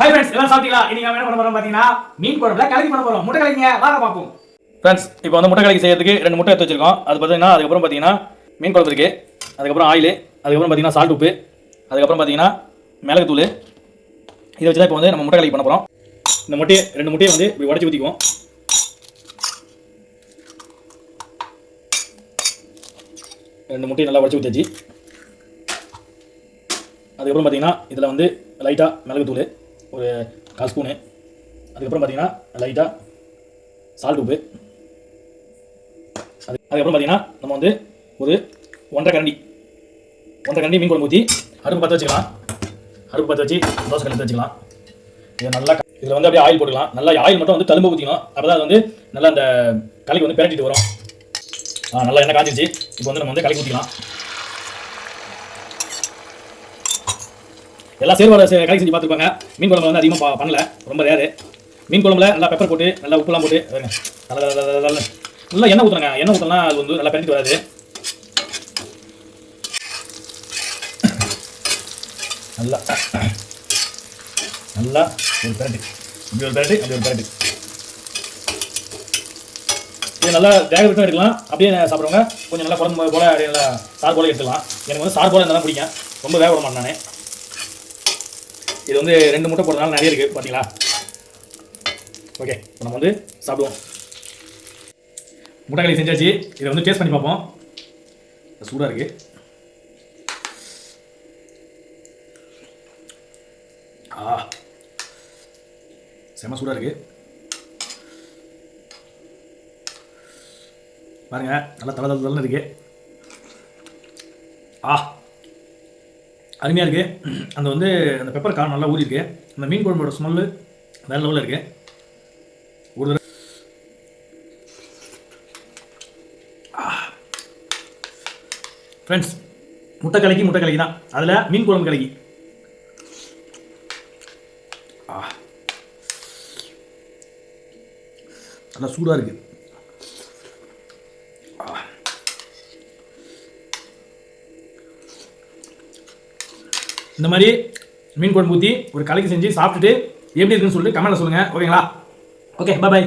Hi friends எல்லாம் சாப்பிட்டீங்களா? இன்னைக்கு நம்ம என்ன பண்ண போறோம் பாத்தீங்கன்னா மீன் குழம்புல கலக்கி பண்ண போறோம். முட்டை கலக்கிங்க வாங்க பார்ப்போம். ஃப்ரெண்ட்ஸ் இப்போ வந்து முட்டை கலக்கி செய்யறதுக்கு ரெண்டு முட்டை எடுத்து வச்சிருக்கோம். அது பார்த்தீங்கன்னா அதுக்கப்புறம் பார்த்தீங்கன்னா மீன் குழம்பு இருக்கு. அதுக்கப்புறம் ஆயில் அதுக்கப்புறம் பார்த்தீங்கன்னா சால்ட் உப்பு அதுக்கப்புறம் பார்த்தீங்கன்னா மிளகுத்தூள். இதை வச்சு தான் இப்போ வந்து நம்ம முட்டை கலக்கி பண்ண போகிறோம் இந்த முட்டையை ரெண்டு முட்டையை வந்து இப்படி உடச்சி ஊற்றிக்குவோம் ரெண்டு முட்டையை நல்லா உடச்சி ஊற்றி அதுக்கப்புறம் பார்த்தீங்கன்னா இதில் வந்து லைட்டாக மிளகுத்தூள். ஒரு கால் ஸ்பூனு. அதுக்கப்புறம் பார்த்தீங்கன்னா லைட்டாக சால்ட் உப்பு. அது அதுக்கப்புறம் பார்த்தீங்கன்னா நம்ம வந்து ஒரு ஒன்றரை கரண்டி. ஒன்றரை கரண்டி மீன் குழம்பு ஊற்றி அடுப்பு பற்ற வச்சுக்கலாம். அடுப்பு பற்ற வச்சு தோசை கலந்து வச்சுக்கலாம். இதை நல்லா இதில் வந்து அப்படியே ஆயில் போட்டுக்கலாம். நல்லா ஆயில் மட்டும் வந்து தழும்பு ஊற்றிக்கணும் அப்போ தான் அது வந்து நல்லா அந்த களிக்கு வந்து பிரட்டிட்டு வரும். நல்லா எண்ணெய் காஞ்சிச்சு இப்போ வந்து நம்ம வந்து கலக்கி ஊற்றிக்கலாம் எல்லாம் சேர்வார கலெக்ட் செஞ்சு பார்த்துருப்பாங்க. மீன் குழம்பு வந்து அதிகமாக பண்ணல. ரொம்ப ரேரு மீன் குழம்புல நல்லா பெப்பர் போட்டு நல்லா உப்புலாம் போட்டு நல்லா நல்லா எண்ணெய் ஊற்றுறாங்க எண்ணெய் ஊற்றலாம் அது வந்து நல்லா பெரட்டிட்டு வராது. நல்லா நல்லா ஒரு பெரட்டு இப்படி ஒரு பெரட்டு அப்படி ஒரு பெரட்டு இது நல்லா வேக விட்டு எடுக்கலாம். அப்படியே சாப்பிடுவாங்க கொஞ்சம் நல்லா குழம்பு போல அப்படியே நல்லா சார் போல எடுத்துக்கலாம். எனக்கு வந்து சார் போல இருந்தால் தான் பிடிக்கும். ரொம்ப வேக விட மாட்டேன் நான். இது வந்து ரெண்டு முட்டை போடுறதுனால நிறைய இருக்குது பார்த்தீங்களா ஓகே இப்போ நம்ம வந்து சாப்பிடுவோம். முட்டைகளை செஞ்சாச்சு. இதை வந்து டேஸ்ட் பண்ணி பார்ப்போம். சூடாக இருக்கு. ஆ செம சூடாக இருக்கு. பாருங்க நல்லா தலை தலை தலைன்னு இருக்கு. ஆ. அருமையாக இருக்குது அந்த வந்து அந்த பெப்பர் காரம் நல்லா ஊறிருக்கு அந்த மீன் குழம்போட ஸ்மெல்லு வேறு லெவலில் இருக்குது ஒரு தடவை. ஃப்ரெண்ட்ஸ் முட்டை கலக்கி முட்டை கலக்கி தான். அதில் மீன் குழம்பு கலக்கி. நல்லா சூடாக இருக்குது இந்த மாதிரி மீன் குழம்பு ஊற்றி ஒரு கலக்கி செஞ்சு சாப்பிட்டுட்டு எப்படி இருக்குன்னு சொல்லிட்டு கமெண்ட்டில் சொல்லுங்கள் ஓகேங்களா ஓகே பாய்